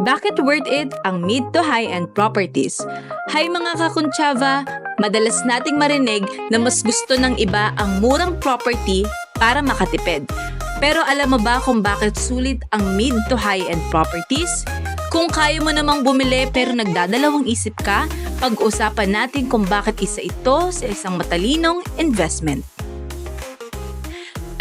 Bakit worth it ang mid to high-end properties? Hay mga kakuntsava, madalas nating marinig na mas gusto ng iba ang murang property para makatipid. Pero alam mo ba kung bakit sulit ang mid to high-end properties? Kung kaya mo namang bumili pero nagdadalawang isip ka, pag-usapan natin kung bakit isa ito sa isang matalinong investment.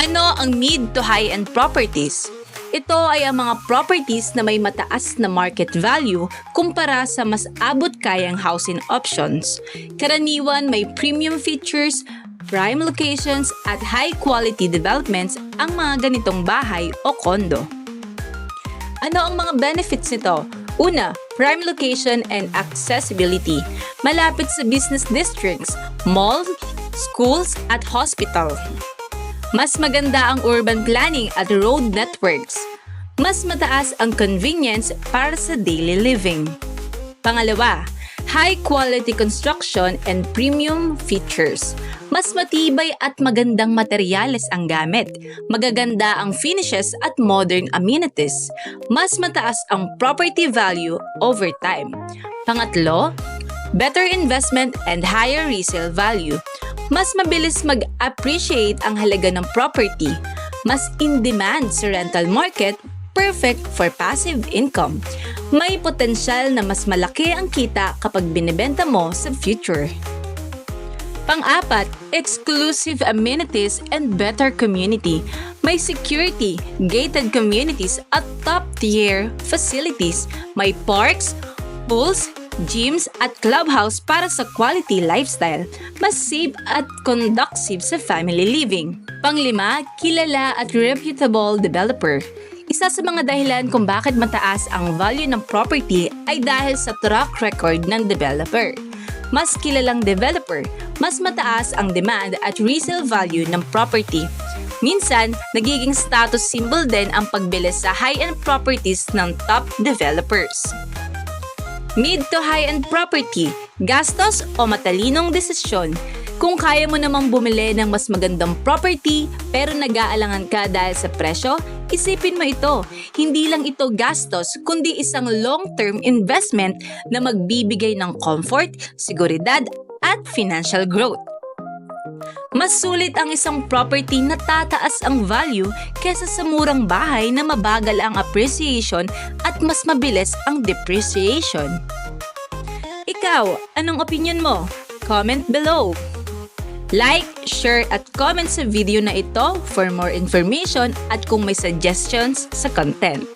Ano ang mid to high-end properties? Ito ay ang mga properties na may mataas na market value kumpara sa mas abot kayang housing options. Karaniwan may premium features, prime locations at high quality developments ang mga ganitong bahay o kondo. Ano ang mga benefits nito? Una, prime location and accessibility. Malapit sa business districts, malls, schools at hospital. Mas maganda ang urban planning at road networks. Mas mataas ang convenience para sa daily living. Pangalawa, high quality construction and premium features. Mas matibay at magandang materyales ang gamit. Magaganda ang finishes at modern amenities. Mas mataas ang property value over time. Pangatlo, better investment and higher resale value. Mas mabilis mag-appreciate ang halaga ng property. Mas in demand sa rental market, perfect for passive income. May potensyal na mas malaki ang kita kapag binibenta mo sa future. Pang-apat, exclusive amenities and better community. May security, gated communities at top-tier facilities. May parks, pools, gyms at clubhouse para sa quality lifestyle. Mas safe at conducive sa family living. Panglima, kilala at reputable developer. Isa sa mga dahilan kung bakit mataas ang value ng property ay dahil sa track record ng developer. Mas kilalang developer, mas mataas ang demand at resale value ng property. Minsan, nagiging status symbol din ang pagbili sa high-end properties ng top developers. Mid to high-end property, gastos o matalinong desisyon. Kung kaya mo namang bumili ng mas magandang property pero nag-aalangan ka dahil sa presyo, isipin mo ito. Hindi lang ito gastos, kundi isang long-term investment na magbibigay ng comfort, seguridad at financial growth. Mas sulit ang isang property na tataas ang value kesa sa murang bahay na mabagal ang appreciation at mas mabilis ang depreciation. Ikaw, anong opinion mo? Comment below. Like, share at comment sa video na ito for more information at kung may suggestions sa content.